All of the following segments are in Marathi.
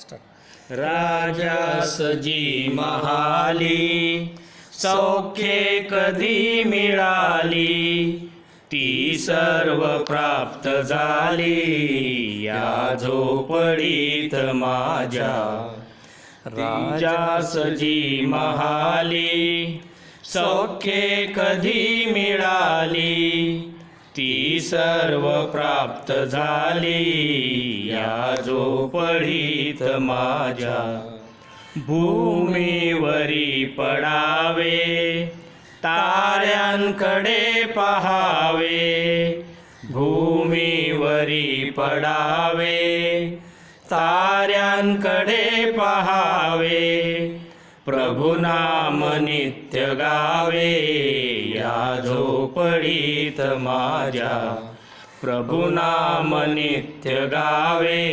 स्टार्ट राजासजी महाली सौख्ये कधी मिळाली? ती सर्व प्राप्त झाली या झोपडीत माझ्या. राजासजी महाली सौख्ये कधी मिळाली? ती सर्व प्राप्त झाली. या झोपडीत माझ्या भूमीवरी पडावे. ताऱ्यांकडे पहावे. भूमीवरी पडावे. ताऱ्यांकडे पहावे. प्रभुनाम नित्य गावे या झोपडीत माझ्या. प्रभु नाम नित्य गावे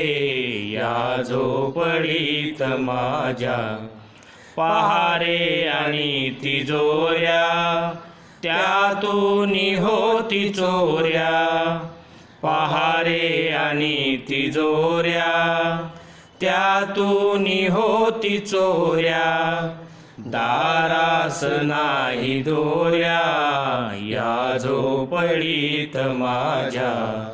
या झोपडीत माझ्या. पहारे आणि तिजोऱ्या त्यातून होती चोऱ्या. पहारे आणि तिजोऱ्या त्यातून होती चोऱ्या. दारास नाही दोऱ्या या झोपडीत माझ्या.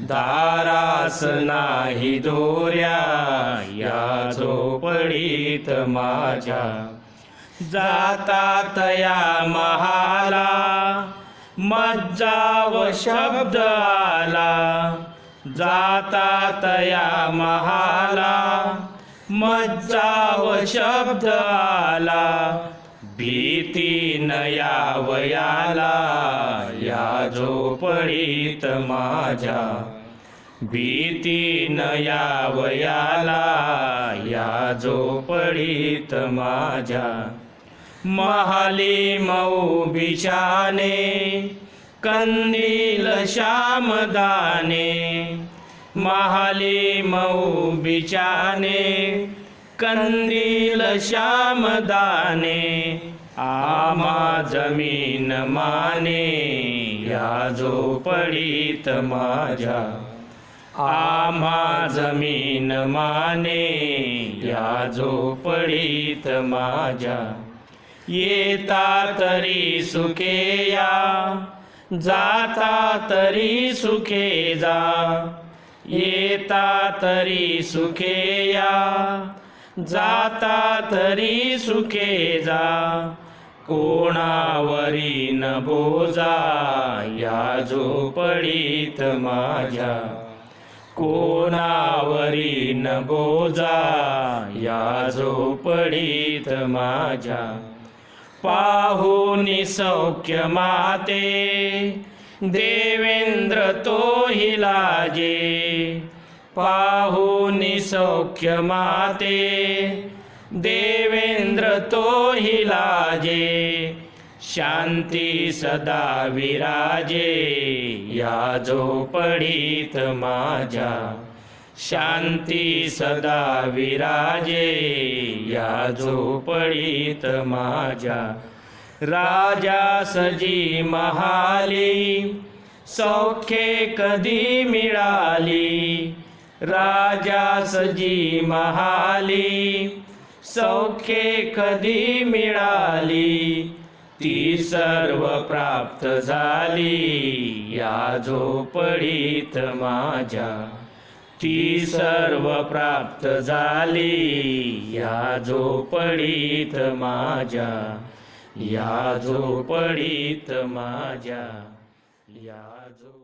दारास नाही दोऱ्या या झोपडीत माझ्या. जाता तया महाला मज्जा व शब्द आला जाता तया महाला. मज्जा व शब्द आला. भीती न यावयाला. या झोपडीत माझ्या. भीती न यावयाला. या झोपडीत माझ्या. महाली मऊ बिशाने कंदील श्यामदाने महाली मऊ बिचाने कंदील श्यामदाने आमा जमीन माने या झोपडीत माझ्या. आम्हा जमीन माने या झोपडीत माझ्या. येता तरी सुखेया जाता तरी सुखे जा येता तरी सुखे या जाता तरी सुखे जा कोणावरी न बोजा या झोपडीत माझ्या. कोणावरी न बोजा या झोपडीत माझ्या. पाहुनी सौख्य माते देवेंद्र तो हिलाजे पाहुनी सौख्य माते. देवेंद्र तो हिलाजे शांती सदा विराजे. या झोपडीत माझ्या. शांती सदा विराजे. या झोपडीत माझ्या. राजा सजी महाली सौख्ये कधी मिळाली? राजा सजी महाली सौख्ये कधी मिळाली? ती सर्व प्राप्त झाली या झोपडीत माझ्या. ती सर्व प्राप्त झाली या झोपडीत माझ्या. या झोपडीत माझ्या या झो